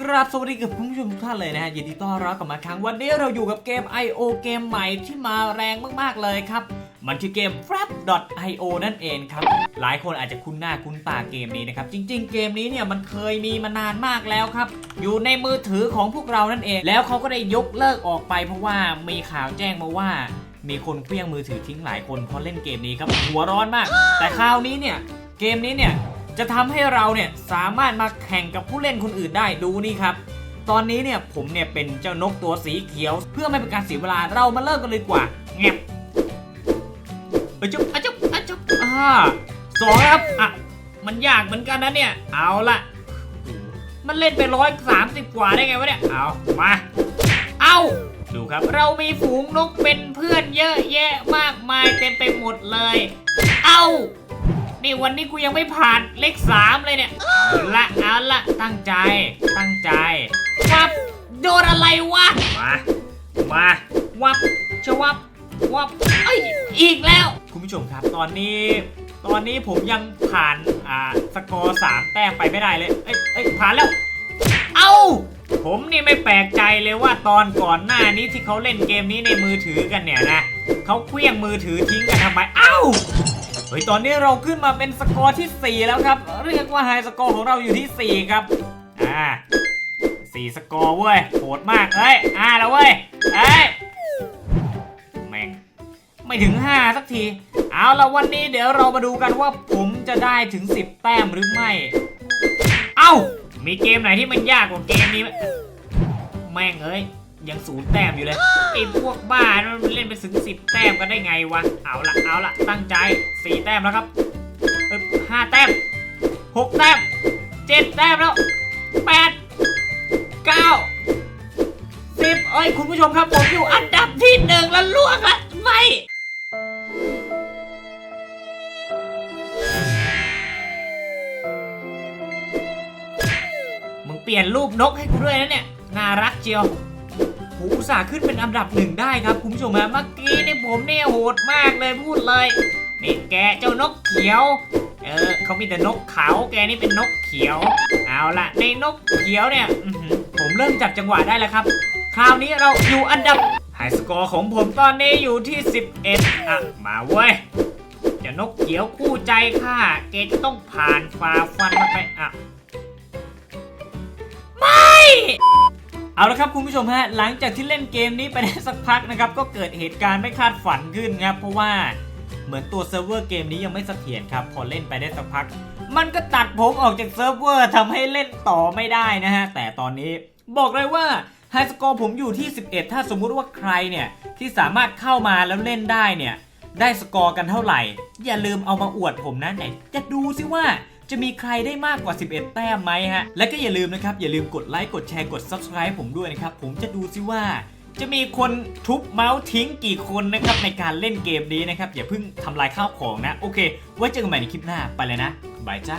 กราบสวัสดีกับคุณผู้ชมทุกท่านเลยนะฮะยินดีต้อนรับกลับมาครั้งวันนี้เราอยู่กับเกม I.O. เกมใหม่ที่มาแรงมากๆเลยครับ มันคือเกม Frap.io นั่นเองครับ หลายคนอาจจะคุ้นหน้าคุ้นตาเกมนี้นะครับ จริง ๆ เกมนี้เนี่ยมันเคยมีมานานมากแล้วครับ อยู่ในมือถือของพวกเรานั่นเอง แล้วเขาก็ได้ยกเลิกออกไป เพราะว่ามีข่าวแจ้งมาว่า มีคนเคลี้ยงมือถือทิ้งหลายคนเพราะเล่นเกมนี้ครับหัวร้อนมาก แต่คราวนี้เนี่ยเกมนี้เนี่ย จะทำให้เราเนี่ยสามารถมาแข่งกับผู้เล่นคนอื่นได้ดูนี่ครับ ตอนนี้เนี่ยผมเนี่ยเป็นเจ้านกตัวสีเขียว เพื่อไม่เป็นการเสียเวลาเรามาเริ่มกันเลยดีกว่าเงียบอจุ๊บอจุ๊บอจุ๊บอ่าสองครับอะมันยากเหมือนกันนะเนี่ย เอาละมันเล่นไปร้อยสามสิบกว่าได้ไงวะเนี่ย เอามา เอาดูครับ เรามีฝูงนกเป็นเพื่อนเยอะแยะมากมายเต็มไปหมดเลย เอา นี่วันนี้กูยังไม่ผ่านเลขสามเลยเนี่ยเอาละเอาละตั้งใจตั้งใจวับโดนอะไรวะมามาวับชวับวับเอ้ยอีกแล้ว คุณผู้ชมครับตอนนี้ ตอนนี้ผมยังผ่านอ่าสกอร์สามแต้มไปไม่ได้เลยเอ้ยเอ้ยผ่านแล้ว เอ้าผมนี่ไม่แปลกใจเลยว่าตอนก่อนหน้านี้ที่เขาเล่นเกมนี้ในมือถือกันเนี่ยนะเขาเคลี้ยงมือถือทิ้งกันทำไมเอ้า เฮ้ยตอนนี้เราขึ้นมาเป็นสกอร์ที่ 4 แล้วครับ เรียกว่าไฮสกอร์ของเราอยู่ที่ 4 ครับอ่า4สกอร์เว้ยโหดมากเฮ้ยอ่าแล้วเว้ยเฮ้ยแม่งไม่ถึง 5 สักที เอาละวันนี้เดี๋ยวเรามาดูกันว่าผมจะได้ถึง 10 แต้มหรือไม่ เอ้า มีเกมไหนที่มันยากกว่าเกมนี้ไหมแม่งเอ้ย ยังศูนย์แต้มอยู่เลยไอ้พวกบ้านั่นมันเล่นไปถึงสิบแต้มกันได้ไงวะเอาละเอาละตั้งใจสี่แต้มแล้วครับเออห้าแต้มหกแต้มเจ็ดแต้มแล้วแปดเก้าสิบเอ้ยคุณผู้ชมครับผมอยู่อันดับที่หนึ่งแล้วล่วงละไม่มึงเปลี่ยนรูปนกให้กูด้วยนะเนี่ยน่ารักเจียว ผมอุตส่าห์ขึ้นเป็นอันดับหนึ่งได้ครับคุณผู้ชมฮะเมื่อกี้นี่ผมเนี่ยโหดมากเลยพูดเลยนี่แกเจ้านกเขียว เออเขามีแต่นกขาวแกนี่เป็นนกเขียว เอาละในนกเขียวเนี่ยผมเริ่มจับจังหวะได้แล้วครับ คราวนี้เราอยู่อันดับไฮสกอร์ของผมตอนนี้อยู่ที่ 11 อะ มาเว้ยเจ้านกเขียวคู่ใจข้าแกจะต้องผ่านฝ่าฟันมันไปอะ ไม่ เอาละครับคุณผู้ชมฮะหลังจากที่เล่นเกมนี้ไปได้สักพักนะครับก็เกิดเหตุการณ์ไม่คาดฝันขึ้นครับเพราะว่าเหมือนตัวเซิร์ฟเวอร์เกมนี้ยังไม่เสถียรครับพอเล่นไปได้สักพัก มันก็ตัดผมออกจากเซิร์ฟเวอร์ทำให้เล่นต่อไม่ได้นะฮะแต่ตอนนี้บอกเลยว่าไฮสกอร์ผมอยู่ที่ 11 ถ้าสมมุติว่าใครเนี่ยที่สามารถเข้ามาแล้วเล่นได้เนี่ยได้สกอร์กันเท่าไหร่ อย่าลืมเอามาอวดผมนะไหนจะดูซิว่า จะมีใครได้มากกว่า 11 แต้มไหมฮะ และก็อย่าลืมนะครับ อย่าลืมกดไลค์ กดแชร์ กด Subscribe ผมด้วยนะครับ ผมจะดูซิว่าจะมีคนทุบเมาส์ทิ้งกี่คนนะครับในการเล่นเกมนี้นะครับ อย่าเพิ่งทำลายข้าวของนะ โอเค ไว้เจอกันใหม่ในคลิปหน้าไปเลยนะบายจ้า